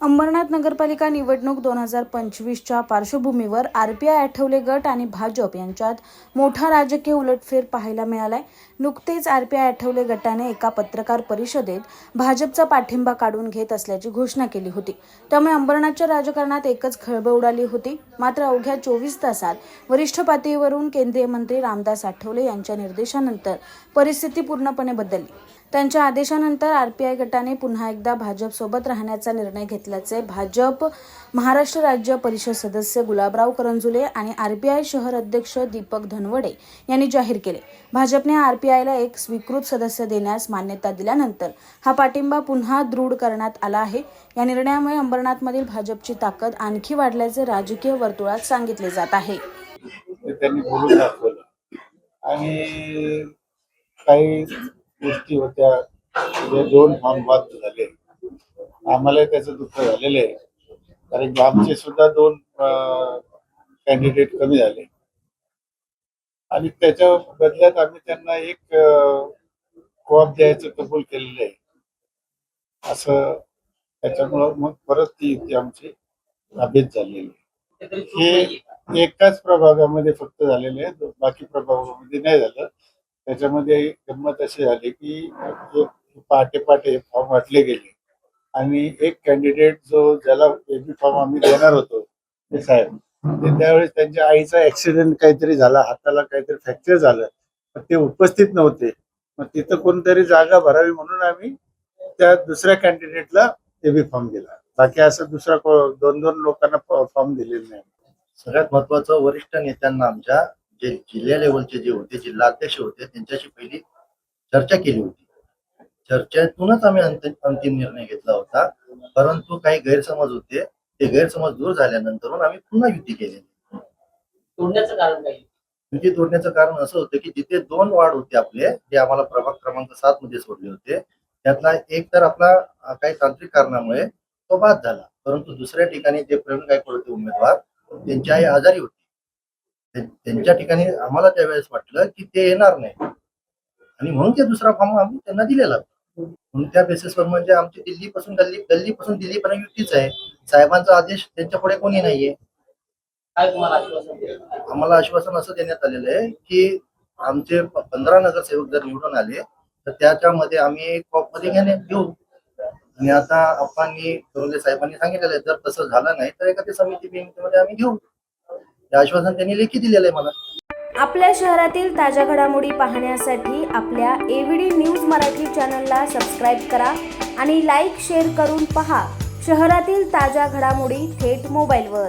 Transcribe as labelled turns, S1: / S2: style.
S1: अंबरनाथ नगरपालिका निवडणूक दोन हजार पंचवीसच्या पार्श्वभूमीवर आरपीआय आठवले गट आणि भाजप यांच्यात मोठा राजकीय उलटफेर पाहायला मिळालाय. नुकतेच आरपीआय आठवले गटाने एका पत्रकार परिषदेत भाजपचा पाठिंबा काढून घेत असल्याची घोषणा केली होती. त्यामुळे अंबरनाथच्या राजकारणात एकच खळबळ उडाली होती. मात्र अवघ्या चोवीस तासात वरिष्ठ पातळीवरून केंद्रीय मंत्री रामदास आठवले यांच्या निर्देशानंतर परिस्थिती पूर्णपणे बदलली. त्यांच्या आदेशानंतर आरपीआय गटाने पुन्हा एकदा भाजपसोबत राहण्याचा निर्णय घेतल्याचे भाजप महाराष्ट्र राज्य परिषद सदस्य गुलाबराव करंजुले आणि आरपीआय शहर अध्यक्ष दीपक धनवडे यांनी जाहीर केले. भाजपने आरपीआयला एक स्वीकृत सदस्य देण्यास मान्यता दिल्यानंतर हा पाठिंबा पुन्हा दृढ करण्यात आला आहे. या निर्णयामुळे अंबरनाथमधील भाजपची ताकद आणखी वाढल्याचे राजकीय वर्तुळात सांगितले जात आहे.
S2: त्यांनी बोलून दाखवलं. आणि काही गोष्टी होत्या. जे दोन फॉर्म बाद झाले. आम्हाला त्याचं दुःख झालेलं आहे. कारण आमचे सुद्धा दोन कॅन्डिडेट कमी झाले. आणि त्याच्या बदल्यात आम्ही त्यांना एक कॉप द्यायचं कबूल केलेलं आहे. असं त्याच्यामुळं मग परत ती युती आमची नाबीद झालेली आहे. हे एकाच प्रभागामध्ये फक्त झालेले आहे. बाकी प्रभागामध्ये नाही झालं. त्याच्यामध्ये गंमत अशी झाली की जो पहाटे पहाटे फॉर्म वाटले गेले. आणि एक कॅन्डिडेट जो ज्याला एबी फॉर्म आम्ही देणार होतो ते साहेब ते त्यावेळेस त्यांच्या आईचा ऍक्सिडेंट काहीतरी झाला हाताला काहीतरी फ्रॅक्चर झालं. पण ते उपस्थित नव्हते. मग तिथं कोणतरी जागा भरावी म्हणून आम्ही त्या दुसऱ्या कॅन्डिडेटला एबी फॉर्म दिला. बाकी असं दुसरा दोन दोन लोकांना फॉर्म दिलेले नाही.
S3: सगळ्यात महत्वाचं वरिष्ठ नेत्यांना आमच्या जे जिल्हा लेवलचे जे होते जिल्हा अध्यक्ष होते त्यांच्याशी पहिली चर्चा केली होती. चर्चेतूनच आम्ही अंतिम निर्णय घेतला होता. परंतु काही गैरसमज होते. ते गैरसमज दूर झाल्यानंतर आम्ही पुन्हा युती केली.
S4: तोडण्याचं कारण काय?
S3: युती तोडण्याचं कारण असं होतं की जिथे दोन वार्ड होते आपले जे आम्हाला प्रभाग क्रमांक सात मध्ये सोडले होते त्यातला एक तर आपला काही तांत्रिक कारणामुळे तो बाद झाला. परंतु दुसऱ्या ठिकाणी जे प्रवीण गायकवाड होते उमेदवार त्यांची आई आजारी होती. त्यांच्या ठिकाणी आम्हाला त्यावेळेस वाटलं की ते येणार नाही. आणि म्हणून ते दुसरा फॉर्म आम्ही त्यांना दिलेला. म्हणून त्या बेसिसवर म्हणजे आमची दिल्लीपासून गल्ली गल्लीपासून दिल्लीपर्यंत युतीच आहे. साहेबांचा आदेश त्यांच्या पुढे कोणी नाहीये? आम्हाला आश्वासन असं देण्यात आलेलं आहे की आमचे पंधरा नगरसेवक जर निवडून आले तर त्याच्यामध्ये आम्ही कॉपमध्ये घेणे घेऊ. आणि आता करोले साहेबांनी सांगितलेलं आहे जर तसं झालं नाही तर एखाद्या समिती आम्ही घेऊ. हे आश्वासन त्यांनी लेखी दिलेलं आहे मला.
S1: आपल्या शहरातील ताज्या घडामोडी पाहण्यासाठी आपल्या एव्हीडी न्यूज मराठी चॅनलला सबस्क्राईब करा आणि लाईक शेअर करून पहा शहरातील ताज्या घडामोडी थेट मोबाईलवर